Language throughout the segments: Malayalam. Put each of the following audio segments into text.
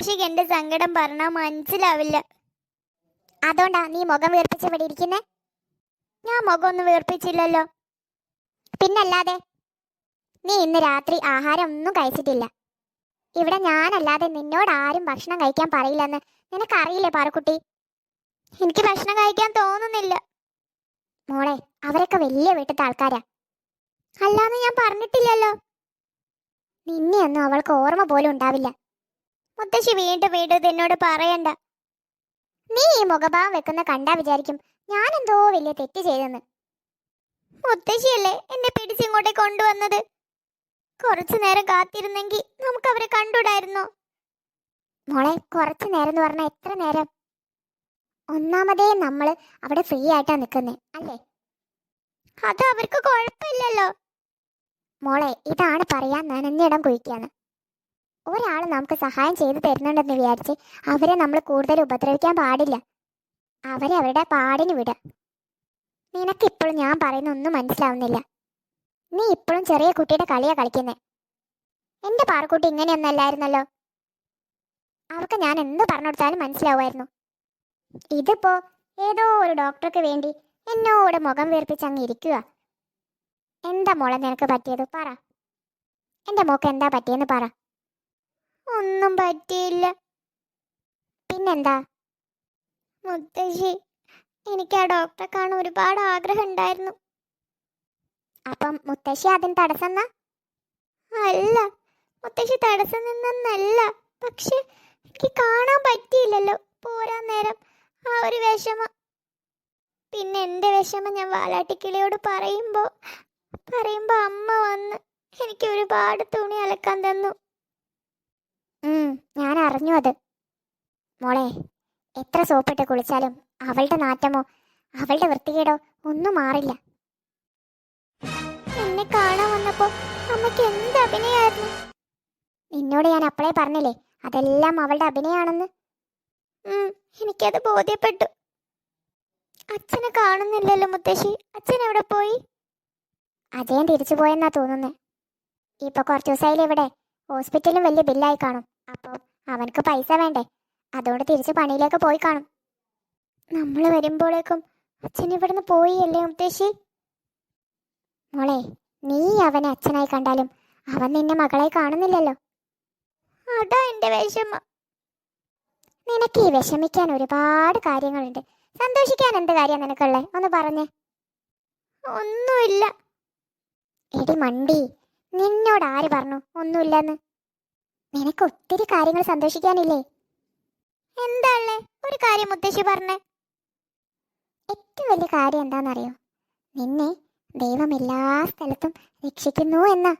പക്ഷെ എന്റെ സങ്കടം പറഞ്ഞാ മനസ്സിലാവില്ല. അതുകൊണ്ടാ നീ മുഖം വീർപ്പിച്ച് ഇവിടെ ഇരിക്കുന്നേ? ഞാൻ മുഖം ഒന്നും വീർപ്പിച്ചില്ലല്ലോ. പിന്നല്ലാതെ നീ ഇന്ന് രാത്രി ആഹാരം ഒന്നും കഴിച്ചിട്ടില്ല. ഇവിടെ ഞാനല്ലാതെ നിന്നോട് ആരും ഭക്ഷണം കഴിക്കാൻ പറയില്ലെന്ന് നിനക്കറിയില്ലേ പാറക്കുട്ടി? എനിക്ക് ഭക്ഷണം കഴിക്കാൻ തോന്നുന്നില്ല. മോളെ അവരൊക്കെ വലിയ വീട്ടിലത്തെ ആൾക്കാരാ. അല്ലാന്ന് ഞാൻ പറഞ്ഞിട്ടില്ലല്ലോ. നിന്നെയൊന്നും അവൾക്ക് ഓർമ്മ പോലും ഉണ്ടാവില്ല. മുത്തശ്ശി വീണ്ടും വീണ്ടും എന്നോട് പറയണ്ട. നീ ഈ മുഖഭാവം വെക്കുന്ന കണ്ടാ വിചാരിക്കും ഞാൻ എന്തോ വലിയ തെറ്റ് ചെയ്തെന്ന്. മുത്തശ്ശിയല്ലേ എന്നെ പിടിച്ചിങ്ങോട്ടേ കൊണ്ടുവന്നത്? കുറച്ചു നേരം കാത്തിരുന്നെങ്കിൽ നമുക്ക് അവരെ കണ്ടുടായിരുന്നു? മോളെ കുറച്ചു നേരം എന്ന് പറഞ്ഞാൽ എത്ര നേരം? ഒന്നാമതേ നമ്മൾ അവിടെ ഫ്രീ ആയിട്ടാ നിൽക്കുന്നേ അല്ലേ? അത് അവർക്ക് കുഴപ്പമില്ലല്ലോ. മോളെ ഇതാണ് പറയാൻ ഞാൻ നനഞ്ഞിടം കുഴിക്കാന്ന്. ഒരാൾ നമുക്ക് സഹായം ചെയ്തു തരുന്നുണ്ടെന്ന് വിചാരിച്ച് അവരെ നമ്മൾ കൂടുതൽ ഉപദ്രവിക്കാൻ പാടില്ല. അവരെ അവരുടെ പാടിന് വിട. നിനക്കിപ്പോഴും ഞാൻ പറയുന്ന ഒന്നും മനസ്സിലാവുന്നില്ല. നീ ഇപ്പോഴും ചെറിയ കുട്ടിയുടെ കളിയാ കളിക്കുന്നേ. എന്റെ പാറക്കുട്ടി ഇങ്ങനെയൊന്നല്ലായിരുന്നല്ലോ അവർക്ക് ഞാൻ എന്ത് പറഞ്ഞു കൊടുത്താലും മനസ്സിലാവുമായിരുന്നു. ഇതിപ്പോ ഏതോ ഒരു ഡോക്ടർക്ക് വേണ്ടി എന്നോട് മുഖം വീർപ്പിച്ച് അങ്ങ് ഇരിക്കുക എന്താ മോളെ നിനക്ക് പറ്റിയത്? പറ. എന്റെ മോക്ക് എന്താ പറ്റിയെന്ന് പറ. ഒന്നും പറ്റിയില്ല. പിന്നെന്താ? മുത്തശ്ശി എനിക്ക് ആ ഡോക്ടറെ കാണാൻ ഒരുപാട് ആഗ്രഹം ഉണ്ടായിരുന്നു അപ്പം മുത്തശ്ശി അതിന് തടസ്സം അല്ല മുത്തശ്ശി തടസ്സം നിന്നല്ല പക്ഷെ എനിക്ക് കാണാൻ പറ്റിയില്ലല്ലോ. പോരാ നേരം ആ ഒരു വിഷമം. പിന്നെ എന്റെ വിഷമം ഞാൻ വാലാട്ടിക്കിളിയോട് പറയുമ്പോൾ പറയുമ്പോൾ അമ്മ വന്ന് എനിക്ക് ഒരുപാട് തുണി അലക്കാൻ തന്നു. ഞാൻ അറിഞ്ഞു അത്. മോളെ എത്ര സോപ്പിട്ട് കുളിച്ചാലും അവളുടെ നാറ്റമോ അവളുടെ വൃത്തികേടോ ഒന്നും മാറില്ല. എന്നെ കാണാൻ വന്നപ്പോ അമ്മയ്ക്ക് എന്ത് അഭിനയായിരുന്നു? നിന്നോട് ഞാൻ അപ്പളേ പറഞ്ഞില്ലേ അതെല്ലാം അവളുടെ അഭിനയാണെന്ന്? എനിക്കത് ബോധ്യപ്പെട്ടു. അച്ഛനെ കാണുന്നില്ലല്ലോ മുത്തശ്ശി അച്ഛൻ എവിടെ പോയി? അജയൻ തിരിച്ചു പോയെന്നാ തോന്നുന്നേ. ഇപ്പൊ കുറച്ചു ദിവസമായില്ലേ ഇവിടെ ഹോസ്പിറ്റലും വലിയ ബില്ലായി കാണും. അപ്പോൾ അവനക്ക് പൈസ വേണ്ടേ? അതുകൊണ്ട് തിരിച്ച് പണിയിലേക്ക് പോയി കാണും. നമ്മൾ വരുമ്പോഴേക്കും അച്ഛൻ ഇവിടുന്ന് പോയി അല്ലേ മുത്തശ്ശി? മോളെ നീ അവനെ അച്ഛനായി കണ്ടാലും അവൻ നിന്നെ മകളായി കാണുന്നില്ലല്ലോ. അതാ എന്റെ വിഷമം. നിനക്ക് ഈ വിഷമിക്കാൻ ഒരുപാട് കാര്യങ്ങളുണ്ട്. സന്തോഷിക്കാൻ എന്ത് കാര്യം നിനക്കുള്ളേ? ഒന്ന് പറഞ്ഞേ. ഒന്നുമില്ല. എടി മണ്ടി നിന്നോട് ആര് പറഞ്ഞു? ഒന്നുമില്ലെന്ന്. നിനക്ക് ഒത്തിരി കാര്യങ്ങൾ സന്തോഷിക്കാനില്ലേ? എന്താള്ളേ ഒരു കാര്യം മുത്തശ്ശി പറഞ്ഞേ. ഏറ്റവും വലിയ കാര്യം എന്താണെന്നറിയോ നിന്നെ ദൈവം എല്ലാ സ്ഥലത്തും രക്ഷിക്കുന്നു എന്നാ.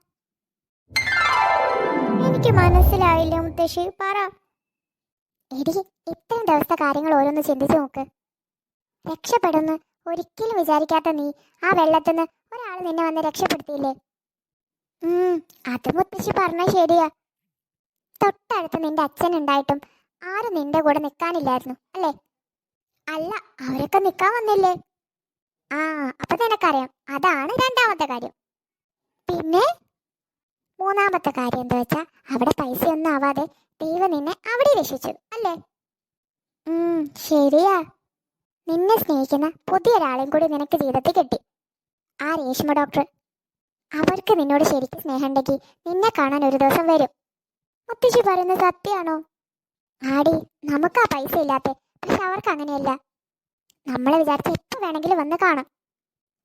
എനിക്ക് മനസ്സിലായില്ല മുത്തശ്ശി പറ. എടി ഇത്രയും ദിവസത്തെ കാര്യങ്ങൾ ഓരോന്ന് ചിന്തിച്ചു നോക്ക്. രക്ഷപ്പെടുന്നു ഒരിക്കലും വിചാരിക്കാത്ത നീ ആ വെള്ളത്തിൽ നിന്ന് ഒരാൾ നിന്നെ വന്ന് രക്ഷപ്പെടുത്തിയില്ലേ? അത് മുത്തശ്ശി പറഞ്ഞ ശരിയാ. തൊട്ടടുത്ത് നിന്റെ അച്ഛൻ ഉണ്ടായിട്ടും ആരും നിന്റെ കൂടെ നിൽക്കാനില്ലായിരുന്നു അല്ലേ? അല്ല അവരൊക്കെ നിൽക്കാൻ വന്നില്ലേ? ആ അപ്പൊ നിനക്കറിയാം അതാണ് രണ്ടാമത്തെ കാര്യം. പിന്നെ മൂന്നാമത്തെ കാര്യം എന്താ വെച്ചാ അവിടെ പൈസ ഒന്നും ആവാതെ ദൈവം നിന്നെ അവിടെ രക്ഷിച്ചു അല്ലേ? ശരിയാ. നിന്നെ സ്നേഹിക്കുന്ന പുതിയൊരാളെയും കൂടി നിനക്ക് ജീവിതത്തിൽ കിട്ടി. ആ രേഷ്മ ഡോക്ടർ. അവർക്ക് നിന്നോട് ശരിക്കും സ്നേഹമുണ്ടെങ്കിൽ നിന്നെ കാണാൻ ഒരു ദിവസം വരും. മുത്തശ്ശി പറയുന്ന സത്യമാണോ? ആടി നമുക്ക് ആ പൈസ ഇല്ലാത്ത. പക്ഷെ അവർക്ക് അങ്ങനെയല്ല. നമ്മളെ വിചാരിച്ച എപ്പ വേണമെങ്കിലും വന്ന് കാണാം.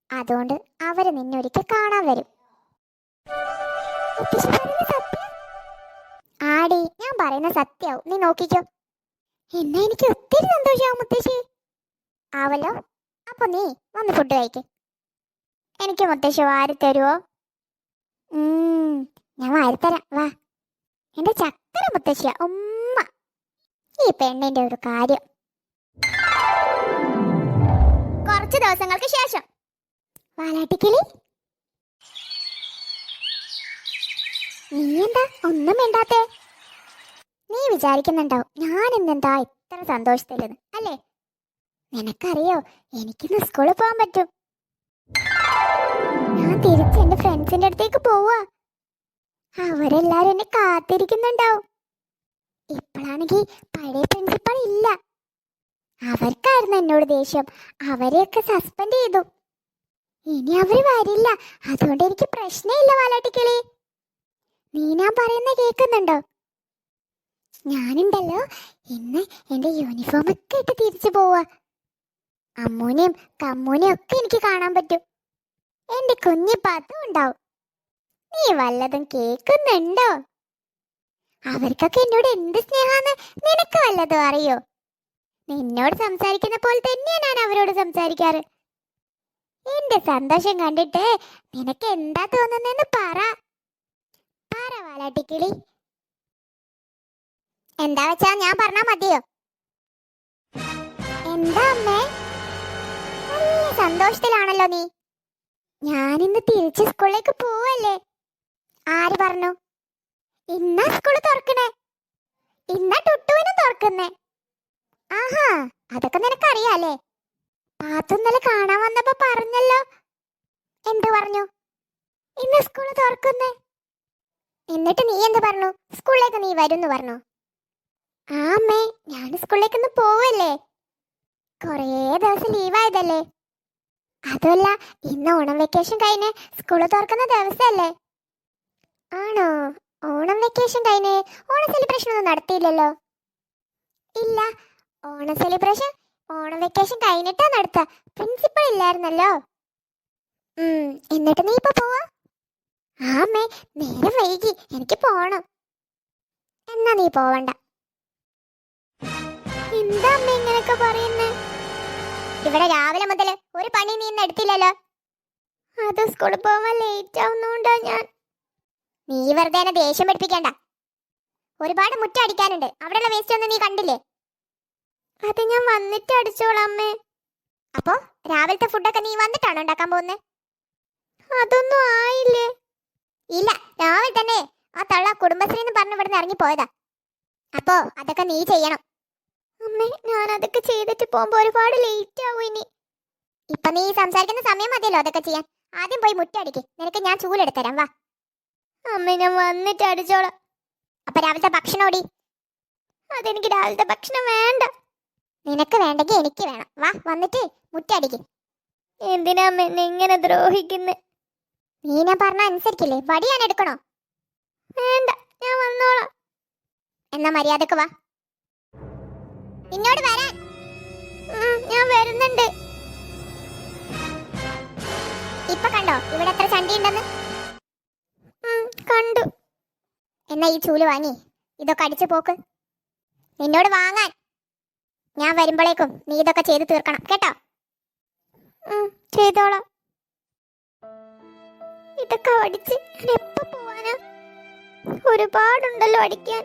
അതുകൊണ്ട് അവർ നിന്നെ ഒരിക്കൽ കാണാൻ വരും? ആടി ഞാൻ പറയുന്ന സത്യാവും നീ നോക്കിക്കോ. എന്നാ എനിക്ക് ഒത്തിരി സന്തോഷമാവും മുത്തശ്ശി. ആവല്ലോ അപ്പൊ നീ വന്ന് ഫുഡ് കഴിക്ക്. എനിക്ക് മുത്തശ്ശി വാരി തരുവോ ഉം, ഞാൻ തരാം വാ. എന്റെ ചക്കര മുത്തശ്ശിയ ഉമ്മ. ഈ പെണ്ണിന്റെ ഒരു കാര്യം. കുറച്ച് ദിവസങ്ങൾക്ക് ശേഷം. വാലാട്ടിക്കിളി. നീ എന്താ ഒന്നും വേണ്ടാത്തേ നീ വിചാരിക്കുന്നുണ്ടാവും ഞാൻ ഇന്നെന്താ ഇത്ര സന്തോഷത്തിലെന്ന് അല്ലേ? നിനക്കറിയോ എനിക്കിന്ന് സ്കൂളിൽ പോകാൻ പറ്റും. ഞാൻ തിരിച്ച് എന്റെ ഫ്രണ്ട്സിന്റെ അടുത്തേക്ക് പോവാ. അവരെല്ലാരും എന്നെ കാത്തിരിക്കുന്നുണ്ടാവും. ഇപ്പോഴാണെങ്കിൽ പഴയ പ്രിൻസിപ്പൾ ഇല്ല. അവർക്കായിരുന്നു എന്നോട് ദേഷ്യം. അവരെയൊക്കെ സസ്പെൻഡ് ചെയ്തു. ഇനി അവർ വരില്ല. അതുകൊണ്ട് എനിക്ക് പ്രശ്നമില്ല വാലാട്ടിക്കിളി. നീ ഞാൻ പറയുന്ന കേൾക്കുന്നുണ്ടോ ഞാനുണ്ടല്ലോ. ഇന്ന് എന്റെ യൂണിഫോം ഒക്കെ ഇട്ട് തിരിച്ചു പോവാ. അമ്മൂനെയും കമ്മൂനെയും ഒക്കെ എനിക്ക് കാണാൻ പറ്റും. എന്റെ കുഞ്ഞിപ്പാത്തും ഉണ്ടാവും. നീ വല്ലതും കേൾക്കുന്നുണ്ടോ? അവർക്കൊക്കെ എന്നോട് എന്ത് സ്നേഹാന്ന് നിനക്ക് വല്ലതും അറിയോ? നിന്നോട് സംസാരിക്കുന്ന പോലെ തന്നെയാ ഞാൻ അവരോട് സംസാരിക്കാറ്. എന്റെ സന്തോഷം കണ്ടിട്ട് നിനക്ക് എന്താ തോന്നുന്നെന്ന് പറ. പറ വാലാട്ടിക്കിളി. എന്താ വെച്ചാ ഞാൻ പറഞ്ഞാ മതിയോ? എന്താ അമ്മേ? നല്ല സന്തോഷത്തിലാണല്ലോ നീ. ഞാനിന്ന് തിരിച്ച് സ്കൂളിലേക്ക് പോവല്ലേ? ആര് പറഞ്ഞു? ഇന്നാ സ്കൂൾ തുറക്കണേ. ഇന്നാ ടുട്ടുവിനെ തുറക്കുന്നേ. ആഹാ അതൊക്കെ നിനക്കറിയാലേ പാത്തുന്നൽ കാണാൻ വന്നപ്പോ പറഞ്ഞല്ലോ. എന്ത് പറഞ്ഞു? ഇന്ന് സ്കൂൾ തുറക്കുന്നേ. എന്നിട്ട് നീ എന്ത് പറഞ്ഞു? സ്കൂളിലേക്ക് നീ വരുന്നു പറഞ്ഞു. ആ അമ്മേ ഞാൻ സ്കൂളിലേക്ക് ഒന്ന് പോവല്ലേ? കുറേ ദിവസം ലീവായതല്ലേ അതല്ല ഇന്ന് ഓണം വെക്കേഷൻ കഴിഞ്ഞ് സ്കൂൾ തുറക്കുന്ന ദിവസമല്ലേ ആണോ? ഓണം വെക്കേഷൻ കഴിഞ്ഞ് ഓണം സെലിബ്രേഷൻ ഒന്നും നടത്തിയില്ലല്ലോ. ഇല്ല ഓണം സെലിബ്രേഷൻ ഓണം വെക്കേഷൻ കഴിഞ്ഞിട്ടാ നടത്ത. പ്രിൻസിപ്പൾ ഇല്ലായിരുന്നല്ലോ. എന്നിട്ട് നീ ഇപ്പൊ പോവാ? ആമേ നേരെ വൈകി. എനിക്ക് പോണം. എന്നാ നീ പോവണ്ട. എന്താ അമ്മ ഇങ്ങനൊക്കെ പറയുന്നേ? ഇവിടെ രാവിലെ മുതൽ ഒരു പണി നീ എടുത്തില്ലല്ലോ. അത് സ്കൂളിൽ പോവാൻ ലേറ്റ് ആവുന്നോണ്ടാ ഞാൻ. നീ വെറുതെ എന്നെ ദേഷ്യം പഠിപ്പിക്കണ്ട ഒരുപാട് മുറ്റം അടിക്കാനുണ്ട്. അവിടെയുള്ള വേസ്റ്റ് ഒന്നും നീ കണ്ടില്ലേ? അത് ഞാൻ വന്നിട്ട് അടിച്ചോളാം അമ്മേ. അപ്പോ രാവിലത്തെ ഫുഡൊക്കെ നീ വന്നിട്ടാണോ ഉണ്ടാക്കാൻ പോകുന്നത് അതൊന്നും ആയില്ലേ? ഇല്ല രാവിലെ തന്നെ ആ തള്ള കുടുംബശ്രീ എന്ന് പറഞ്ഞ് ഇവിടുന്ന് ഇറങ്ങി പോയതാ. അപ്പോ അതൊക്കെ നീ ചെയ്യണം. അമ്മേ ഞാൻ അതൊക്കെ ചെയ്തിട്ട് പോകുമ്പോ ഒരുപാട് ലേറ്റ് ആവും ഇനി. ഇപ്പൊ നീ സംസാരിക്കുന്ന സമയം മതിയല്ലോ അതൊക്കെ ചെയ്യാൻ. ആദ്യം പോയി മുറ്റടിക്ക് നിനക്ക് ഞാൻ ചൂലെടുത്തരാം വാ. അമ്മ ഞാൻ വന്നിട്ട് അടിച്ചോളാം. അപ്പൊ രാവിലത്തെ ഭക്ഷണം ഓടി അതെനിക്ക് രാവിലത്തെ ഭക്ഷണം വേണ്ട. നിനക്ക് വേണ്ടെങ്കിൽ എനിക്ക് വേണം. വാ വന്നിട്ട് മുറ്റടിക്ക് എന്തിനാ അമ്മ എന്നെ ഇങ്ങനെ ദ്രോഹിക്കുന്നെ? നീ ഞാൻ പറഞ്ഞ അനുസരിക്കില്ലേ? വടി ഞാൻ എടുക്കണോ? വേണ്ട ഞാൻ വന്നോളാം. എന്നാ മര്യാദയ്ക്ക് വാ. നിന്നോട് വരാൻ. ഞാൻ വരുന്നുണ്ട്. ഇപ്പൊ കണ്ടോ? ഇവിടെ എത്ര ചണ്ടി ഉണ്ടെന്ന് എന്നാ ഈ ചൂൽ വാങ്ങി? ഇതൊക്കെ അടിച്ചു പോക്ക്. നിന്നോട് വാങ്ങാൻ. ഞാൻ വരുമ്പോഴേക്കും നീ ഇതൊക്കെ ചെയ്ത് തീർക്കണം. കേട്ടോ? ചെയ്തോളാം. ഇതൊക്കെ അടിച്ച് എപ്പോ പോവാനാ? ഒരുപാടുണ്ടല്ലോ അടിക്കാൻ.